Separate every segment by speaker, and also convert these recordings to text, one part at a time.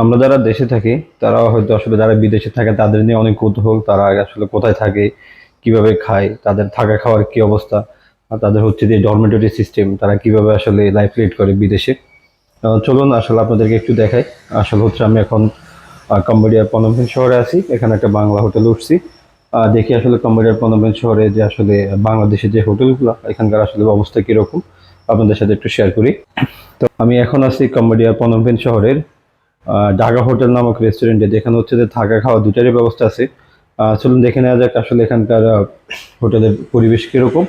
Speaker 1: আমরা যারা দেশে থাকি, তারা হয়তো আসলে যারা বিদেশে থাকে, তাদের নিয়ে অনেক কৌতূহল, তারা আসলে কোথায় থাকে, কীভাবে খায়, তাদের থাকা খাওয়ার কি অবস্থা তাদের হচ্ছে যে ডরমেটরি সিস্টেম তারা কীভাবে আসলে লাইফ লিড করে বিদেশে। চলুন আসলে আপনাদেরকে একটু দেখাই। আসলে হচ্ছে আমি এখন কম্বোডিয়ার পনমপেন শহরে আছি, এখানে একটা বাংলা হোটেলে উঠছি। দেখি আসলে কম্বোডিয়ার পনমপেন শহরে যে আসলে বাংলাদেশের যে হোটেলগুলো, এখানকার আসলে অবস্থা কীরকম, আপনাদের সাথে একটু শেয়ার করি। তো আমি এখন আছি কম্বোডিয়ার পনমপেন শহরের ঢাকা হোটেল নামক রেস্টুরেন্টে যেখানে হচ্ছে যে থাকা খাওয়া দুটারই ব্যবস্থা আছে। চলুন দেখে নেওয়া যাক আসলে এখানকার হোটেলের পরিবেশ কীরকম,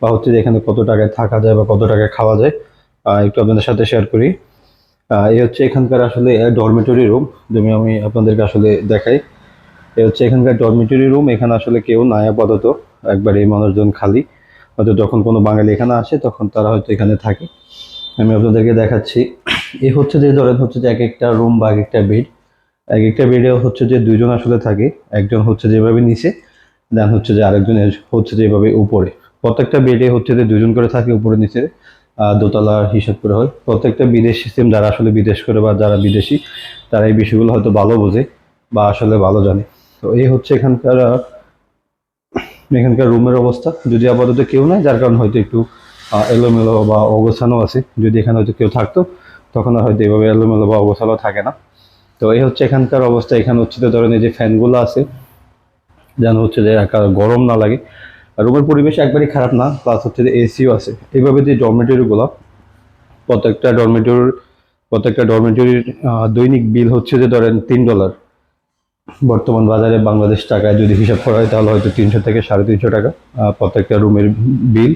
Speaker 1: বা হচ্ছে যে এখানে কত টাকায় থাকা যায় বা কত টাকায় খাওয়া যায়। একটু আপনাদের সাথে শেয়ার করি। এই হচ্ছে এখানকার আসলে ডরমেটরি রুম যেমন আমি আপনাদেরকে আসলে দেখাই। এ হচ্ছে এখানকার ডরমেটরি রুম এখানে আসলে কেউ নাই আপাতত, একবার এই মানুষজন খালি। হয়তো যখন কোনো বাঙালি এখানে আসে, তখন তারা হয়তো এখানে থাকে। আমি আপনাদেরকে দেখাচ্ছি। এই হচ্ছে যে ধরেন হচ্ছে যে এক একটা রুম বা এক একটা বেড এক একটা বেডে হচ্ছে যে দুইজন আসলে থাকে। একজন হচ্ছে যেভাবে নিচে দেন হচ্ছে যে আরেকজন হচ্ছে যেভাবে উপরে। প্রত্যেকটা বেডে হচ্ছে যে দুজন করে থাকে উপরে নিচে। আহ, দোতলার হিসাব করে হয়। প্রত্যেকটা বিদেশ সিস্টেম যারা আসলে বিদেশ করে বা যারা বিদেশি তারা এই বিষয়গুলো হয়তো ভালো বোঝে বা আসলে ভালো জানে। তো এই হচ্ছে এখানকার এখানকার রুমের অবস্থা। যদি আপাতত কেউ নাই যার কারণে হয়তো একটু এলোমেলো বা অগোছানো আছে। যদি এখানে হয়তো কেউ থাকতো, তখন হয়তো এইভাবে এলোমেলো বা অগোছালো থাকে না। তো এই হচ্ছে এখানকার অবস্থা। এখানে হচ্ছে যে ধরেন এই যে ফ্যানগুলো আছে, যেন হচ্ছে যে গরম না লাগে। রুমের পরিবেশ একবারই খারাপ না প্লাস হচ্ছে যে এসিও আছে। এইভাবে যে ডরমেটরিগুলো প্রত্যেকটা ডরমেটরির প্রত্যেকটা ডরমেটরির দৈনিক বিল হচ্ছে যে ধরেন তিন ডলার বর্তমান বাজারে বাংলাদেশ টাকায় যদি হিসাব করা হয়, তাহলে হয়তো তিনশো থেকে সাড়ে তিনশো টাকা প্রত্যেকটা রুমের বিল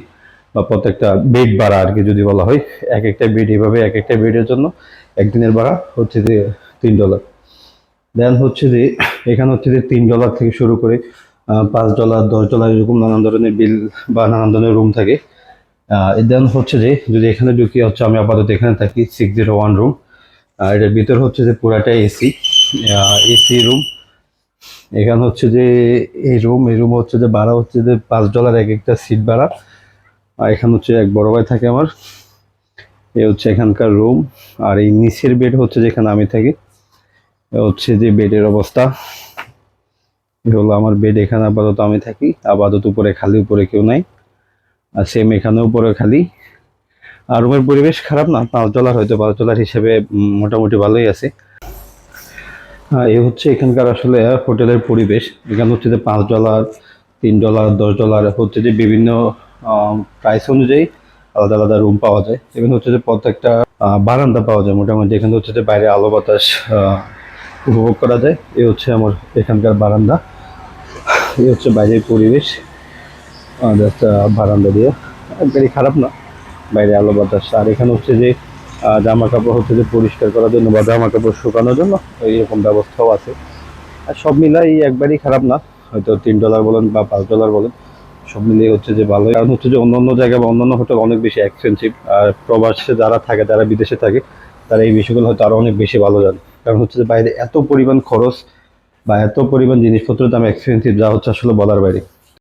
Speaker 1: বা প্রত্যেকটা বেড ভাড়া আর কি যদি বলা হয়, এক একটা বেড এভাবে, এক একটা বেডের জন্য একদিনের ভাড়া হচ্ছে যে তিন ডলার দেন হচ্ছে যে, এখানে হচ্ছে যে তিন ডলার থেকে শুরু করে পাঁচ ডলার দশ ডলার এরকম নানান ধরনের বিল বা নানান ধরনের রুম থাকে। দেন হচ্ছে যে, যদি এখানে ঢুকি, হচ্ছে আমি আপাতত এখানে থাকি সিক্স জিরো ওয়ান রুম এটার ভিতর হচ্ছে যে পুরাটা এসি এসি রুম এখানে হচ্ছে যে, এই রুম এই রুম হচ্ছে যে ভাড়া হচ্ছে যে পাঁচ ডলার এক একটা সিট ভাড়া। এখানে হচ্ছে এক বড় ভাই থাকে আমার। এ হচ্ছে এখানকার রুম আর এই নিচের বেড হচ্ছে যেখানে আমি থাকি। এ হচ্ছে যে বেডের অবস্থা। এ হলো আমার বেড এখানে আপাতত আমি থাকি। আপাতত উপরে খালি, উপরে কেউ নাই। আর সেম এখানে উপরে খালি। আর রুমের পরিবেশ খারাপ না, পাঁচ ডলার হয়তো, পাঁচ ডলার হিসেবে মোটামুটি ভালোই আছে। এই হচ্ছে এখানকার আসলে হোটেলের পরিবেশ। এখানে হচ্ছে যে পাঁচ ডলার তিন ডলার দশ ডলার হচ্ছে যে বিভিন্ন প্রাইস অনুযায়ী আলাদা আলাদা রুম পাওয়া যায়। এখানে হচ্ছে যে প্রত্যেকটা বারান্দা পাওয়া যায়। মোটামুটি এখানে হচ্ছে যে বাইরে আলো বাতাস উপভোগ করা যায়। এই হচ্ছে আমার এখানকার বারান্দা। এই হচ্ছে বাইরের পরিবেশ। জাস্ট বারান্দা দিয়ে। একবারই খারাপ না, বাইরে আলো বাতাস। আর এখানে হচ্ছে যে জামা কাপড় হচ্ছে যে পরিষ্কার করার জন্য বা জামা কাপড় শুকানোর জন্য এইরকম ব্যবস্থাও আছে। আর সব মিলাই একবারই খারাপ না। হয়তো তিন ডলার বলেন বা পাঁচ ডলার বলেন। সব মিলিয়ে হচ্ছে যে ভালো কারণ হচ্ছে যে অন্য অন্য জায়গায় বা অন্যান্য হোটেল অনেক বেশি এক্সপেন্সিভ আর প্রবাসে যারা থাকে, যারা বিদেশে থাকে, তারা এই বিষয়গুলো হয়তো আরও অনেক বেশি ভালো জানে। কারণ হচ্ছে যে বাইরে এত পরিমাণ খরচ বা এত পরিমাণ জিনিসপত্রের দাম এক্সপেন্সিভ যা হচ্ছে আসলে বলার বাইরে।